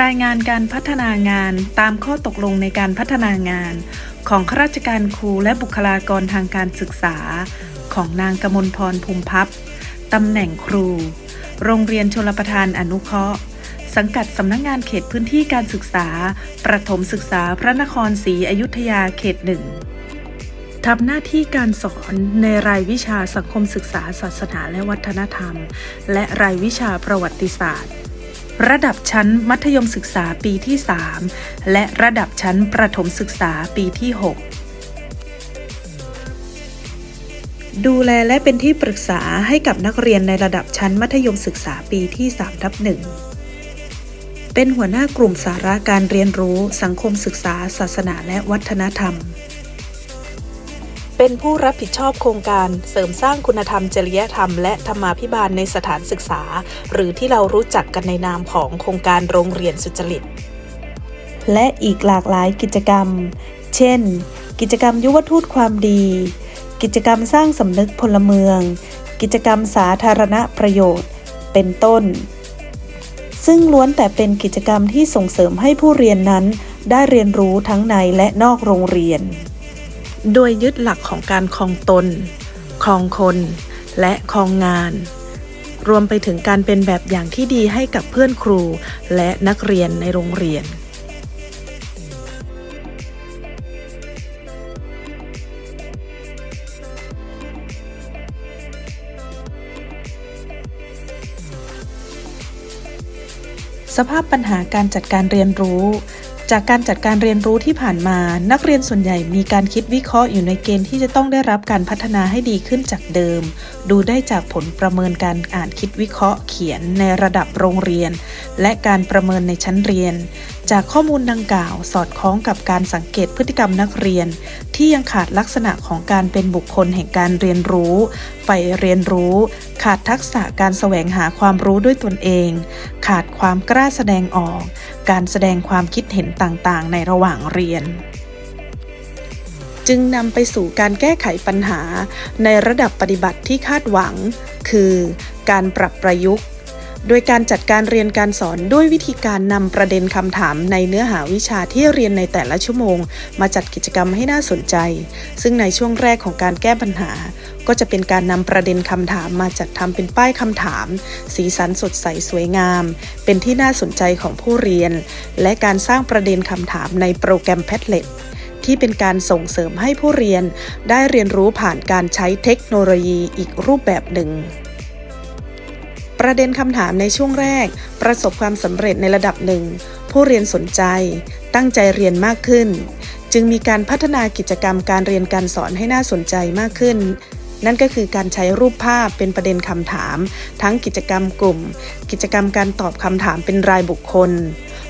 รายงานการพัฒนางานตามข้อตกลงในการพัฒนางาน ของข้าราชการครูและบุคลากรทางการศึกษา ของนางกมลพรภูมิพับตำแหน่งครู โรงเรียนชลประทานอนุเคราะห์ สังกัดสำนักงงานเขตพื้นที่การศึกษา ประถมศึกษาพระนครศรีอยุธยาเขตหนึ่งทำหน้าที่การสอนในรายวิชาสังคมศึกษาศาสนาและวัฒนธรรม และรายวิชาประวัติศาสตร์ ระดับชั้นมัธยมศึกษาปีที่ 3 และระดับชั้นประถมศึกษาปีที่ 6 ดูแลและเป็นที่ปรึกษาให้กับนักเรียนในระดับชั้นมัธยมศึกษาปีที่3ทับหนึ่งเป็นหัวหน้ากลุ่มสาระการเรียนรู้สังคมศึกษา ศาสนาและวัฒนธรรม เป็นผู้รับผิดชอบโครงการเสริมสร้างคุณธรรมจริยธรรมและธรรมาภิบาลในสถานศึกษา หรือที่เรารู้จักกันในนามของโครงการโรงเรียนสุจริต และอีกหลากหลายกิจกรรม เช่น กิจกรรมยุวทูตความดี กิจกรรมสร้างสำนึกพลเมือง กิจกรรมสาธารณประโยชน์ เป็นต้น ซึ่งล้วนแต่เป็นกิจกรรมที่ส่งเสริมให้ผู้เรียนนั้นได้เรียนรู้ทั้งในและนอกโรงเรียน โดยยึดหลักของการคลองตน คลองคน และคลองงาน รวมไปถึงการเป็นแบบอย่างที่ดีให้กับเพื่อนครู และนักเรียนในโรงเรียนสภาพปัญหาการจัดการเรียนรู้ จากการจัดการเรียนรู้ที่ผ่านมา นักเรียนส่วนใหญ่มีการคิดวิเคราะห์อยู่ในเกณฑ์ที่จะต้องได้รับการพัฒนาให้ดีขึ้นจากเดิม ดูได้จากผลประเมินการอ่านคิดวิเคราะห์เขียนในระดับโรงเรียน และการประเมินในชั้นเรียน จากข้อมูลดังกล่าวสอดคล้องกับการสังเกตพฤติกรรมนักเรียน ที่ยังขาดลักษณะของการเป็นบุคคลแห่งการเรียนรู้ใฝ่เรียนรู้ ขาดทักษะการแสวงหาความรู้ด้วยตนเอง ขาดความกล้าแสดงออก การแสดงความคิดเห็นต่างๆ ในระหว่างเรียนจึงนำไปสู่การแก้ไขปัญหาในระดับปฏิบัติที่คาดหวัง คือ การปรับประยุกต์ โดยการจัดการเรียนการสอนด้วยวิธีการนำประเด็นคำถามในเนื้อหาวิชาที่เรียนในแต่ละชั่วโมง มาจัดกิจกรรมให้น่าสนใจ ซึ่งในช่วงแรกของการแก้ปัญหา ก็จะเป็นการนำประเด็นคำถามมาจัดทำเป็นป้ายคำถาม สีสันสดใสสวยงาม เป็นที่น่าสนใจของผู้เรียน และการสร้างประเด็นคำถามในโปรแกรม Padlet ที่เป็นการส่งเสริมให้ผู้เรียนได้เรียนรู้ผ่านการใช้เทคโนโลยีอีกรูปแบบหนึ่ง ประเด็นคำถามในช่วงแรก ประสบความสำเร็จในระดับหนึ่ง ผู้เรียนสนใจ ตั้งใจเรียนมากขึ้น จึงมีการพัฒนากิจกรรมการเรียนการสอนให้น่าสนใจมากขึ้น นั่นก็คือการใช้รูปภาพเป็นประเด็นคำถาม ทั้งกิจกรรมกลุ่ม กิจกรรมการตอบคำถามเป็นรายบุคคล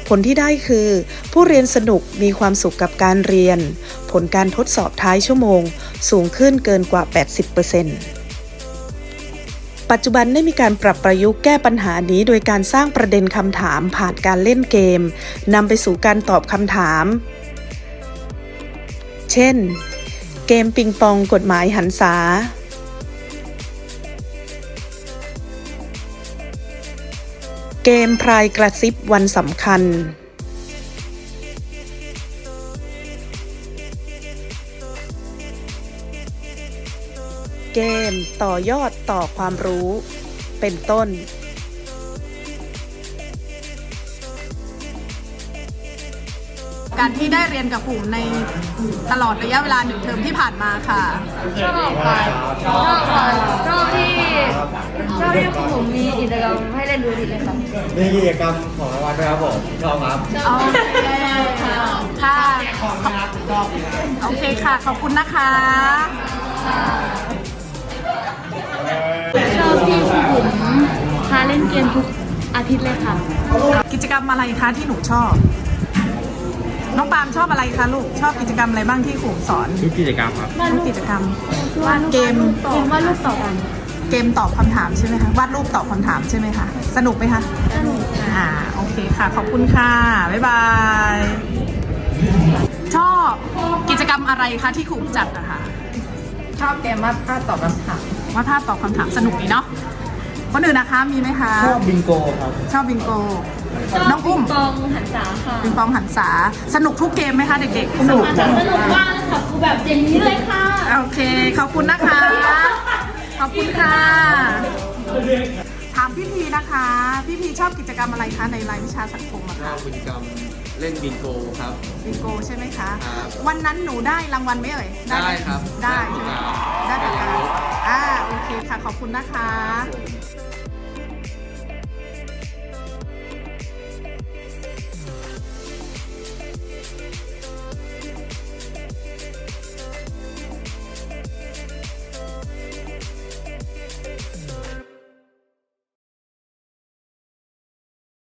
ผลที่ได้คือ ผู้เรียนสนุกมีความสุขกับการเรียน ผลการทดสอบท้ายชั่วโมง สูงขึ้นเกินกว่า 80% ปัจจุบันได้มีการปรับประยุกต์แก้ปัญหานี้ โดยการสร้างประเด็นคำถามผ่านการเล่นเกมนำไปสู่การตอบคำถาม เช่น เกมปิงปองกฎหมายหันษา เกมพรายกระซิบวันสำคัญ เกม ต่อยอดต่อความรู้ เป็นต้น การที่ได้เรียนกับกลุ่มในตลอดระยะเวลาหนึ่งเทอมที่ผ่านมาค่ะ ชอบค่ะชอบค่ะชอบที่ชอบที่ผมมีกิจกรรมให้เล่นดูดีเลยครับมีกิจกรรมของรางวัลด้วยครับผมชอบครับโอเคค่ะโอเคค่ะ ขอบคุณนะคะชอบ ที่ผมพาเล่นเกมทุกอาทิตย์เลยค่ะ กิจกรรมอะไรคะที่หนูชอบ น้องปาล์มชอบอะไรคะลูก ชอบกิจกรรมอะไรบ้างที่ครูสอนทุกกิจกรรมครับ ทุกกิจกรรม วาดเกม เกมวาดรูปต่อกันเกมตอบคำถามใช่ไหมคะ วาดรูปตอบคำถามใช่ไหมคะ สนุกไหมคะ สนุกค่ะอ่า โอเคค่ะ ขอบคุณค่ะ บ๊ายบาย ชอบกิจกรรมอะไรคะที่ครูจัดอะคะ ชอบเกมวาดภาพตอบคำถาม วาดภาพตอบคำถามสนุกดีเนาะคนอื่นนะคะมีไหมคะชอบบิงโกครับ ชอบบิงโก น้องอุ้มปองหันษาค่ะปิงปองหันษาสนุกทุกเกมไหมคะเด็กๆ สนุกสนุกมากเลยค่ะครูแบบอย่างนี้เลยค่ะ โอเค ขอบคุณนะคะ ขอบคุณค่ะ ถามพี่พีนะคะ พี่พีชอบกิจกรรมอะไรคะในรายวิชาสังคมอะชอคะบกิจกรรมเล่นบิงโกครับ บิงโกใช่ไหมคะ ครับ วันนั้นหนูได้รางวัลไหมเอ่ยได้ครับ ได้ได้ได้ปากกาได้ ขอบคุณนะคะ